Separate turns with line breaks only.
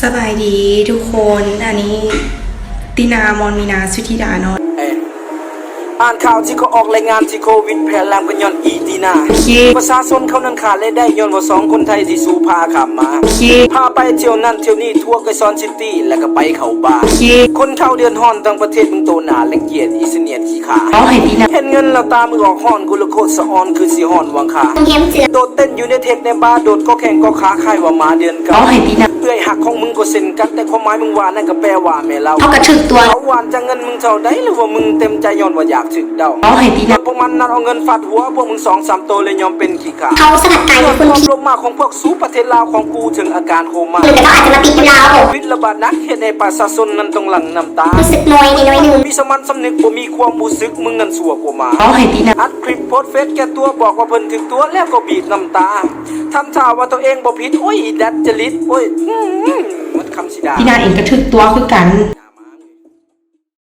สบายดีทุกคน อันนี้ตินามอนมีนาสุธิดาเนาะ
เอ่ออ่านข่าวที่เขาออกรายงานที่โควิดแพร่แรงเป็นย้อนอีตีนา
โอเค
ประชาชนเขานั้นขาดรายได้ย้อนว่าสองคนไทยที่สู้พาขามมา
โอเค
พาไปเที่ยวนั่นเที่ยวนี่ทั่วไกซอนซิตี้แล้วก็ไปเขาบาร์
โอเค
คนเข้าเดือนฮ้อนทั้งประเทศมึงโตหนาและเกียดอีเสเนียดขี้ขา
เอาให้ตินา
เห็นเงินแล้วตามือออกฮ้อนกุลโคตรสะออนคือสิฮ้อนวังขา
เข็มเสือ
โดดเต้นอยู่ในเทคในบาร์โดดก็แข่งก็ขาใครว่าหมาเดือนเก่า
เอาให้ตินา
เอื้อยหัก ของมึงก็เซ็นกันแต่ความหมายมึงว่านั่นก็แปลว่าแม่เล่า
เอากระถึกตัว
เขาหวานจะเงินมึงเท่าใดหรือว่ามึงเต็มใจย้อนว่าอยากถึกเดา
เอาให้ตินา
พวกมันนั่นเอาเงินฟาดหัวพวกมึงสองสามโตวเลยยอมเป็นขี้ขา
เขาสกัดไก่
ส่วน
คุณ
ความ
ผิด
ลงมาของพวกสูประเทศลาวของกูถึงอาการโคม่า
หรือเขาอาจจะมาติดอยู่ลาวผม
วิทย์ระบาดหนักเหตุในประชาชนนั้นต้องหลั่งน้ำตา
รู้สึกน้อยนิดน้อยหนึ่ง
มีสมันสำนึกบ่มีความรู้สึกมึงเงินสัวกว่าหมา
เอาให้ตินา
อัดคลิปโพสต์เฟซแก่ตัวบอกว่าเพิ่นถึงตัวแล้วก็บีบน้ำตาทำท่าว่าตัวเองบ่ผิดโอ้ยดัดจริตโอ้ยอื้อหือมันคำสิดา
ตินาเองกระทึกตัวคือกัน